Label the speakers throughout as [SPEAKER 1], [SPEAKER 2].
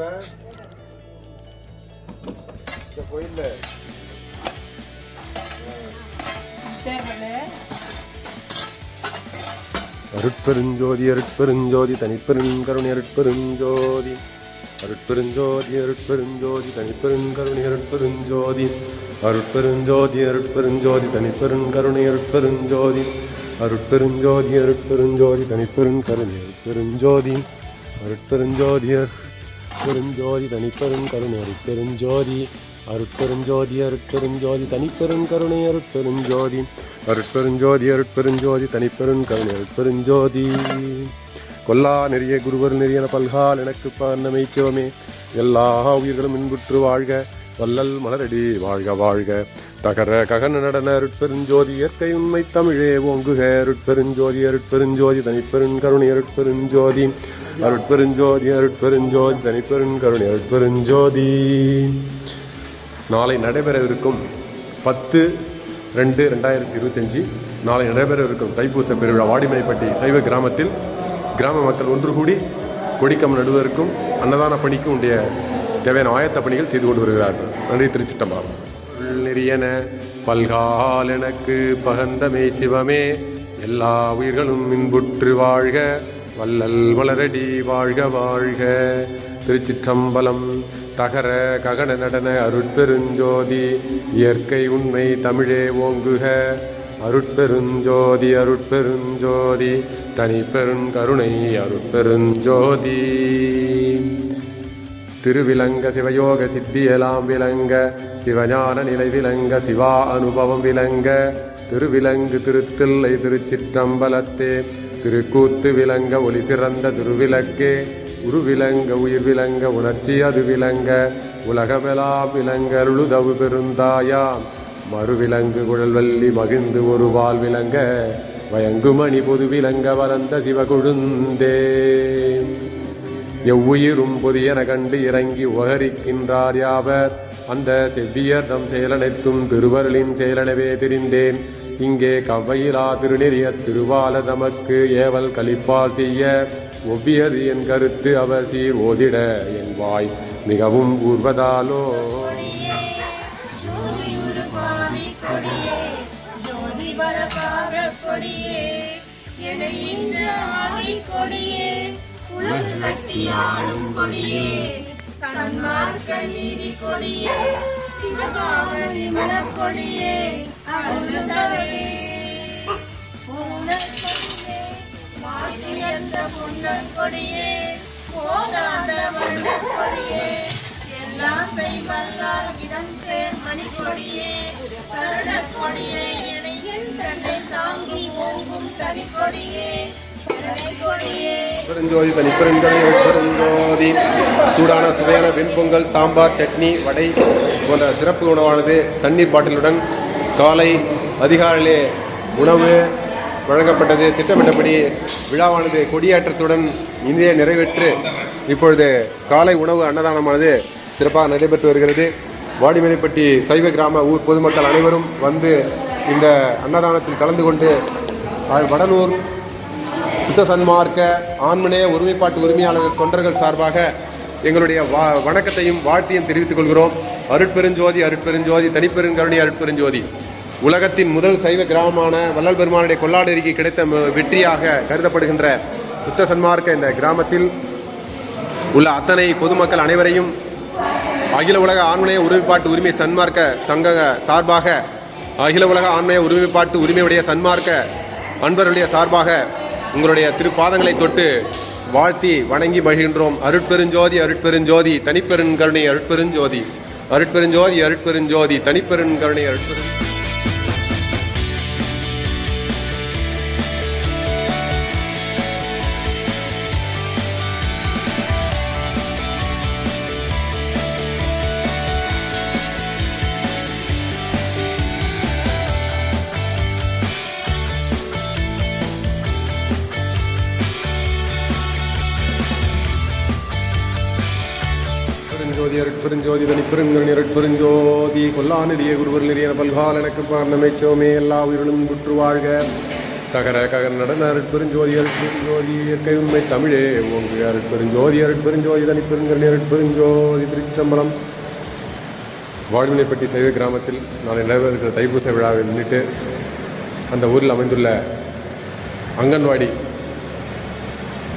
[SPEAKER 1] போடுற இந்த கோயில்ல அருட்பெருஞ்சோதி அருட்பெருஞ்சோதி தனிப்பெருங்கருணை அருட்பெருஞ்சோதி. அருட்பெருஞ்சோதி அருட்பெருஞ்சோதி தனிப்பெருங்கருணை அருட்பெருஞ்சோதி. அருட்பெருஞ்சோதி அருட்பெருஞ்சோதி தனிப்பெருங்கருணை அருட்பெருஞ்சோதி. அருட்பெருஞ்சோதி அருட்பெருஞ்சோதி தனிப்பெருங்கருணை அருட்பெருஞ்சோதி. அருட்பெருஞ்சோதி பெருஞ்சோதி தனிப்பெருங்கருணை அருட்பெருஞ்சோதி. அருட்பெருஞ்சோதி அருட்பெருஞ்சோதி தனிப்பெருங்கருணை அருட்பெருஞ்சோதி. அருட்பெருஞ்சோதி அருட்பெருஞ்சோதி தனிப்பெருங்கருணை அருட்பெருஞ்சோதி. கொல்லா நெறிய குருவர் நெறியன பல்கால் எனக்கு பன்னமை சிவமே. எல்லா உயிர்களும் இன்புற்று வாழ்க. வல்லல் மலரடி வாழ்க வாழ்க தகர ககன நடன அருட்பெருஞ்சோதி இயற்கை உண்மை தமிழே ஓங்குக அருட்பெருஞ்சோதி அருட்பெருஞ்சோதி தனிப்பெருங்கருணை அருட்பெருஞ்சோதி அருட்பெருஞ்சோதி அருட்பெருஞ்சோதி தனிப்பெருங்கருணை அருட்பெருஞ்சோதி. நாளை நடைபெறவிருக்கும் பத்து ரெண்டு ரெண்டாயிரத்தி இருபத்தஞ்சி நாளை நடைபெறவிருக்கும் தைப்பூச பெருவிழா வாடிமலைப்பட்டி சைவ கிராமத்தில் கிராம மக்கள் ஒன்று கூடி கொடிக்கம் நடுவதற்கும் அன்னதான பணிக்கும் உடைய தேவையான ஆயத்த பணிகள் செய்து கொண்டு வருகிறார்கள் நன்றி திருச்சிட்டம்பாலம் நெறியன பல்கால் எனக்கு பகந்தமே சிவமே. எல்லா உயிர்களும் இன்புற்று வாழ்க வல்லல் மலரடி வாழ்க வாழ்க. திருச்சிற்றம்பலம் தகர ககன நடன அருட்பெருஞ்சோதி இயற்கை உண்மை தமிழே ஓங்குக. அருட்பெருஞ்சோதி அருட்பெருஞ்சோதி தனிப்பெருங்கருணை அருட்பெருஞ்சோதி. திருவிலங்க சிவயோக சித்தியெல்லாம் விளங்க சிவஞான நிலை விளங்க சிவா அனுபவம் விளங்க. திருவிலங்கு திருத்தில்லை திருச்சிற்றம்பலத்தே திருக்கூத்து விளங்க ஒளி சிறந்த திருவிளக்கே. உருவிலங்க உயிர் விளங்க உணர்ச்சி அது விளங்க உலகமெலாம் விளங்க அருளுதவு பெருந்தாயாம் மறுவிலங்கு குழல்வல்லி மகிழ்ந்து ஒரு வால் விளங்க வயங்குமணி பொது விளங்க வளர்ந்த சிவகுழுந்தே. எவ்வுயிரும் புதியன கண்டு இறங்கி உகரிக்கின்றார் யாவர்? அந்த செவ்வியர் தம் செயலனைத்தும் திருவருளின் செயலனவே தெரிந்தேன். இங்கே கவ்வையிலா திருநெறிய திருவால தமக்கு ஏவல் கழிப்பால் செய்ய ஒவ்வியது என் கருத்து அவர் சீர் ஓதிட என் வாய் மிகவும் கூர்வதாலோ
[SPEAKER 2] கொடியே, ஜோதிவரபாக கொடியே, உலகு கட்டியாளும் கொடியே, சன்மார்க்க நீதி கொடியே, சிவகாமணி விமல கொடியே, அருள்தரவே. பூனல் கொடியே, போதாத வண்ணக் கொடியே, எல்லாம் செய்வல்லால் இடம் சேர் கொடியே. கருடக் கொடியே. இணையில் தன்னை தாங்கி ஓங்கும் சரி கொடியே.
[SPEAKER 1] பெருஞ்சோதி சுரஞ்சோதி பெருஞ்சோதி சூடான சுவையான வெண்பொங்கல் சாம்பார் சட்னி வடை போன்ற சிறப்பு உணவானது தண்ணீர் பாட்டிலுடன் காலை அதிகாலையிலே உணவு வழங்கப்பட்டது. திட்டமிட்டபடி விழாவானது கொடியேற்றத்துடன் இந்தியை நிறைவேற்று. இப்பொழுது காலை உணவு அன்னதானமானது சிறப்பாக நடைபெற்று வருகிறது. வாடிமலைப்பட்டி சைவ கிராம ஊர் பொதுமக்கள் அனைவரும் வந்து இந்த அன்னதானத்தில் கலந்து கொண்டு வடலூர் சுத்த சன்மார்க்க ஆண்மனே ஒருமைப்பாட்டு உரிமையாளர்கள் தொண்டர்கள் சார்பாக எங்களுடைய வா வணக்கத்தையும் வாழ்த்தையும் தெரிவித்துக் கொள்கிறோம். அருட்பெருஞ்சோதி அருட்பெருஞ்சோதி தனிப்பெருங்கருணி அருட்பெருஞ்சோதி. உலகத்தின் முதல் சைவ கிராமமான வள்ளல் பெருமானுடைய கொல்லாடேரிக்கு கிடைத்த வெற்றியாக கருதப்படுகின்ற சுத்த சன்மார்க்க இந்த கிராமத்தில் உள்ள அத்தனை பொதுமக்கள் அனைவரையும் அகில உலக ஆண்மனைய ஒருமைப்பாட்டு உரிமை சன்மார்க்க சங்க சார்பாக அகில உலக ஆண்மனைய ஒருமைப்பாட்டு உரிமையுடைய சன்மார்க்க அன்பர்களுடைய சார்பாக உங்களுடைய திருப்பாதங்களை தொட்டு வாழ்த்தி வணங்கி மகிழ்கின்றோம். அருட்பெருஞ்சோதி அருட்பெருஞ்சோதி தனிப்பெருங்கருணை அருட்பெருஞ்சோதி. அருட்பெருஞ்சோதி அருட்பெருஞ்சோதி தனிப்பெருங்கருணை அருட்பெருஞ்சோதி. பெருஞ்சோதி அருட்பெருஞ்சோதி பெருஞ்சோதி கொல்லா நெறிய குருவர் நெறிய பல்கால் எனக்கு பார்ந்தமைச்சோமே எல்லா உயிரினும் குற்று வாழ்க. தகர ககர் நடன அருட்பெருஞ்சோதி அருட்பெருஞ்சோதி இயற்கை உண்மை தமிழே. ஓங்கு அருட்பெருஞ்சோதி அருட்பெருஞ்சோதி தனிப்பெருங்கரணி அருட்பெருஞ்சோதி திருச்சிற்றம்பலம். வாழ்வினைப்பட்டி சைவ கிராமத்தில் நாளை நடைபெறுகிற தைப்பூச விழாவை முன்னிட்டு அந்த ஊரில் அமைந்துள்ள அங்கன்வாடி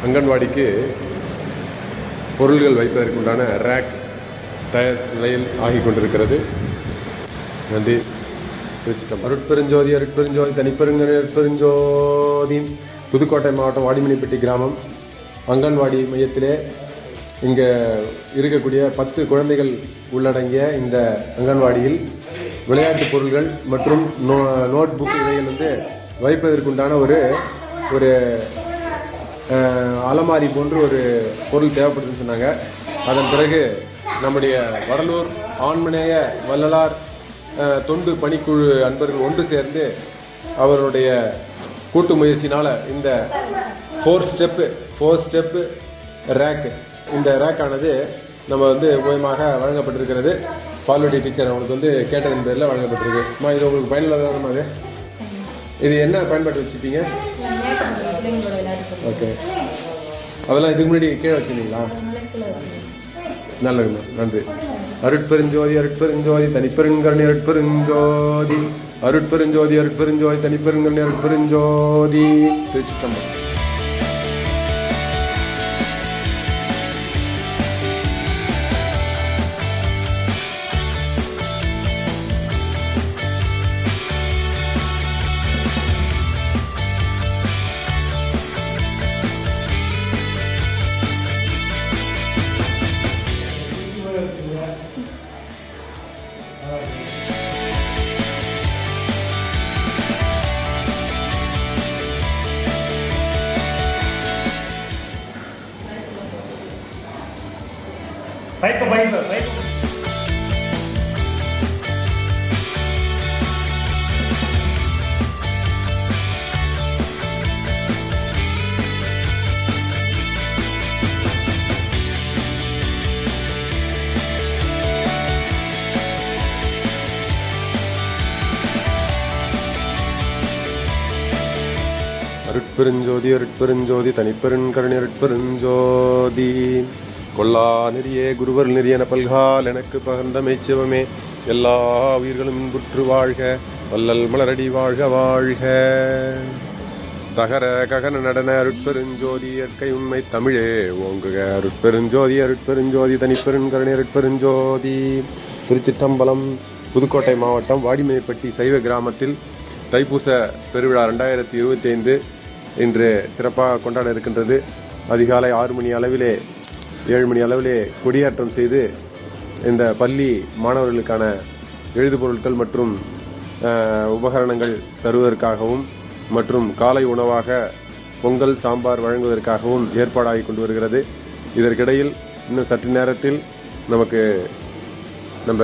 [SPEAKER 1] அங்கன்வாடிக்கு பொருள்கள் வைப்பதற்குண்டான ரேக் தயார் நிலையில் ஆகிக் கொண்டிருக்கிறது நன்றி. திருச்சிட்டம் அருட்பெருஞ்சோதி அருட்பெருஞ்சோதி தனிப்பெருங்கனி அருட்பெருஞ்சோதி. புதுக்கோட்டை மாவட்டம் வாடிமணிப்பட்டி கிராமம். அங்கன்வாடி மையத்திலே இங்கே இருக்கக்கூடிய பத்து குழந்தைகள் உள்ளடங்கிய இந்த அங்கன்வாடியில் விளையாட்டு பொருள்கள் மற்றும் நோ நோட் புக் இவைகள் வந்து வைப்பதற்குண்டான ஒரு ஒரு அலமாரி போன்று ஒரு பொருள் தேவைப்படுதுன்னு சொன்னாங்க. அதன் பிறகு நம்முடைய வடலூர் ஆண்மநேய வள்ளலார் தொண்டு பணிக்குழு அன்பர்கள் ஒன்று சேர்ந்து அவருடைய கூட்டு முயற்சினால் இந்த four step four step rack இந்த ரேக்கானது நம்ம வந்து மூலமாக வழங்கப்பட்டிருக்கிறது. பால்வடி டீச்சர் அவங்களுக்கு வந்து கேட்டதன் பேரில் வழங்கப்பட்டிருக்கு. அம்மா இது உங்களுக்கு பயனுள்ளதாகமா அது இது என்ன பயன்பாட்டு வச்சுப்பீங்க? ஓகே அதெல்லாம் இதுக்கு முன்னாடி கீழே வச்சுருந்தீங்களா? நல்லது நன்றி. அருட்பெருஞ்சோதி அருட்பெருஞ்சோதி தனிப்பெருங்கரணி அருட்பெருஞ்சோதி. அருட்பெருஞ்சோதி அருட்பெருஞ்சோதி தனிப்பெருங்கரணி அருட்பெருஞ்சோதி. திருச்சிட்டம்பரம் அருட்பெருஞ்சோதி அருட்பெருஞ்சோதி தனிப்பெருங்கரணி அருட்பெருஞ்சோதி. கொல்லா நெறியே குருவர் நெறியன பல்கால் எனக்கு பகர்ந்த மெய்ச்சிவமே. எல்லா உயிர்களும் இன்புற்று வாழ்க வல்லல் மலரடி வாழ்க வாழ்க. தகர ககன நடன அருட்பெருஞ்சோதி இயற்கை உண்மை தமிழே. ஓங்குக அருட்பெருஞ்சோதி அருட்பெருஞ்சோதி தனிப்பெருங்கரணி அருட்பெருஞ்சோதி. திருச்சிற்றம்பலம் புதுக்கோட்டை மாவட்டம் வாடிமேப்பட்டி சைவ கிராமத்தில் தைப்பூச பெருவிழா ரெண்டாயிரத்தி இருபத்தி ஐந்து இன்று சிறப்பாக கொண்டாட இருக்கின்றது. அதிகாலை ஆறு மணி அளவிலே ஏழு மணி அளவிலே கொடியேற்றம் செய்து இந்த பள்ளி மாணவர்களுக்கான எழுதுபொருட்கள் மற்றும் உபகரணங்கள் தருவதற்காகவும் மற்றும் காலை உணவாக பொங்கல் சாம்பார் வழங்குவதற்காகவும் ஏற்பாடாகி கொண்டு வருகிறது. இதற்கிடையில் இன்னும் சற்று நேரத்தில் நமக்கு நம்ம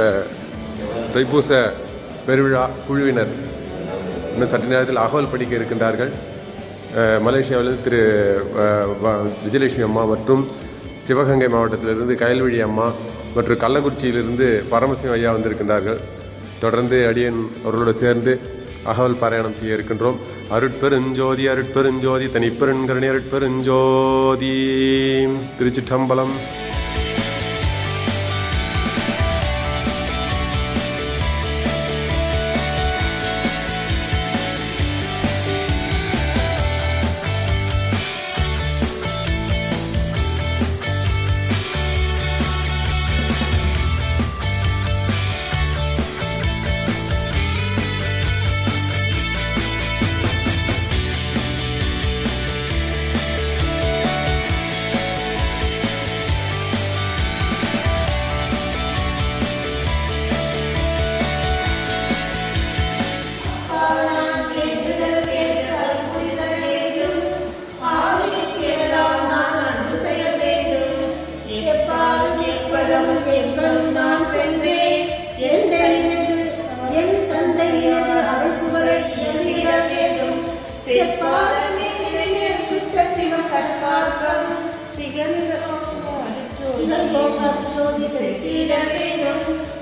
[SPEAKER 1] தைப்பூச பெருவிழா குழுவினர் இன்னும் சற்று நேரத்தில் அகவல் படிக்க இருக்கின்றார்கள். மலேசியாவிலிருந்து திரு விஜயலட்சுமி அம்மா மற்றும் சிவகங்கை மாவட்டத்திலிருந்து கயல்விழி அம்மா மற்றும் கள்ளக்குறிச்சியிலிருந்து பரமசிவம் ஐயா வந்திருக்கின்றார்கள். தொடர்ந்து அடியன் அவர்களோடு சேர்ந்து அகவல் பாராயணம் செய்ய இருக்கின்றோம். அருட்பெருஞ்சோதி அருட்பெருஞ்சோதி தனிப்பெருங்கரணி அருட்பெருஞ்சோதி. திருச்சிற்றம்பலம்.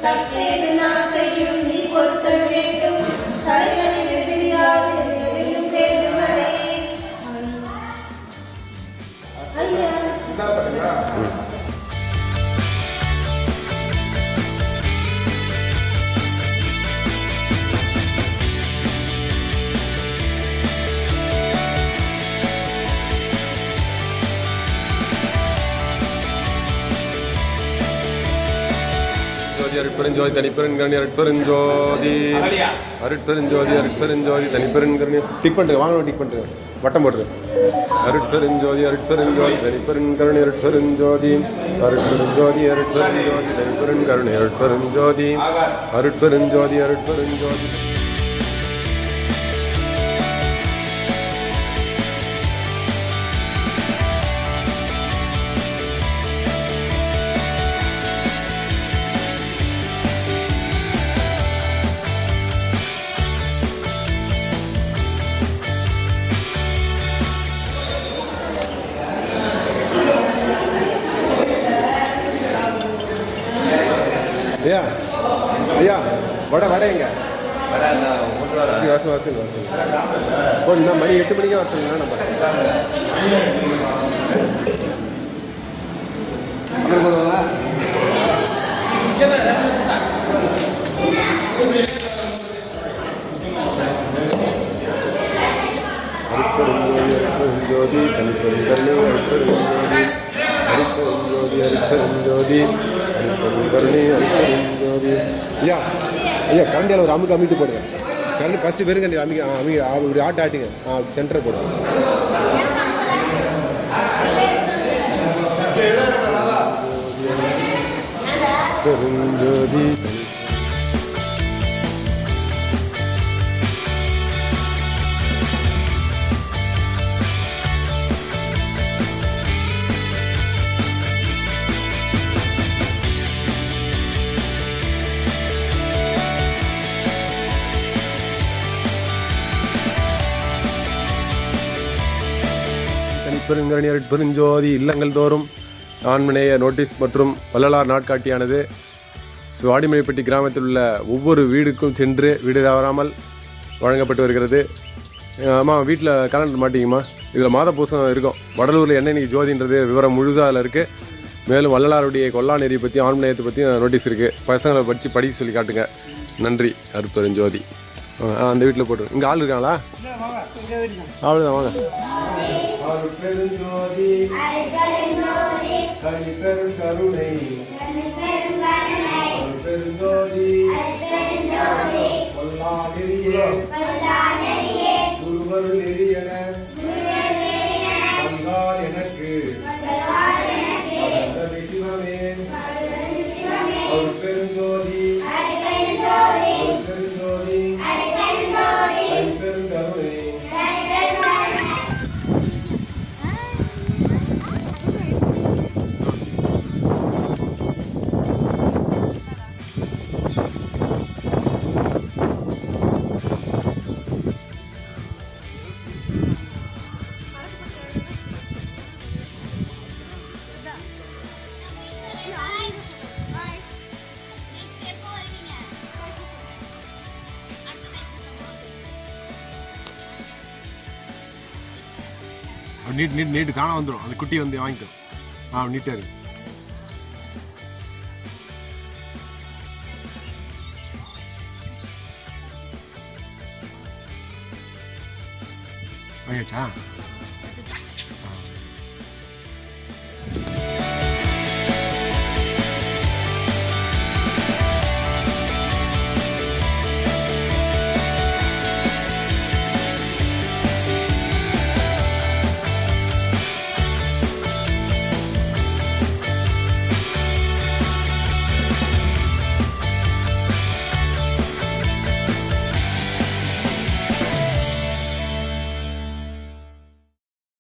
[SPEAKER 2] வேண்டும்
[SPEAKER 1] அருட்பெருஞ்சோதி தனிப்பெருங்கரணி அருட்பெருஞ்சோதி. அருட்பெருஞ்சோதி அருட்பெருஞ்சோதி தனிப்பெருங்கரணி. டிக் பண்ணுறேன் வாங்க டிக் பண்ணுறேன் வட்டம் போடுது அருட்பெருஞ்சோதி அருட்பெருஞ்சோதி தனிப்பெருங்கரணி அருட்பெருஞ்சோதி. அருட்பெருஞ்சோதி அருட்பெருஞ்சோதி தனிப்பெருங்கரணி அருட்பெருஞ்சோதி. அருட்பெருஞ்சோதி அருட்பெருஞ்சோதி. சொல்லுங்க, வர சொல்லுங்க, வர சொல்லுங்க. மணி எட்டு மணிக்கே வர சொல்லுங்க நம்ம ஜோதி அனுப்பும் ஜோதி அருட்பெருஞ்சோதி ஜோதி அருட்பெருஞ்சோதி அருட்பெருஞ்சோதி அருட்பெருங்கருணை ஜோதி ஐயா ஐயா கரண்டியால் ஒரு அமுக்கு அமிட்டு போடுறேன் கல் ஃபஸ்ட்டு வெறுங்கண்டி அமிக்க அமிக்க ஒரு ஆட்டு ஆட்டுங்க. ஆ சென்டரை போடுங்க தனிப்பெருங்கரணி பெருஞ்சோதி இல்லங்கள் தோறும் ஆண்மநேய நோட்டீஸ் மற்றும் வள்ளலார் நாட்காட்டியானது சுவாடிமலைப்பட்டி கிராமத்தில் உள்ள ஒவ்வொரு வீடுக்கும் சென்று வீடு தவறாமல் வழங்கப்பட்டு வருகிறது. ஆமாம் வீட்டில் கலண்டர் மாட்டிங்கம்மா? இதில் மாத பூசம் இருக்கும். வடலூரில் என்ன இன்றைக்கி ஜோதின்றது விவரம் முழுதாக அதில் இருக்குது மேலும் வள்ளலாருடைய கொல்லா நெறியை பற்றியும் ஆன்மநேயத்தை பற்றியும் நோட்டீஸ் இருக்குது பசங்களை படித்து படிக்க சொல்லி காட்டுங்க. நன்றி அருப்பெருஞ்சோதி. ஜோதி அந்த வீட்டில் போட்டு. இங்கே ஆள் இருக்காங்களா? அவ்வளோதான் வாங்க. அருட்பெருஞ்சோதி நீட் நீட் நீட்டு. காண வந்துடும் அந்த குட்டி வந்து வாங்கிக்கும் ஆ நீட்டாக இருக்கு. வாங்கியாச்சா?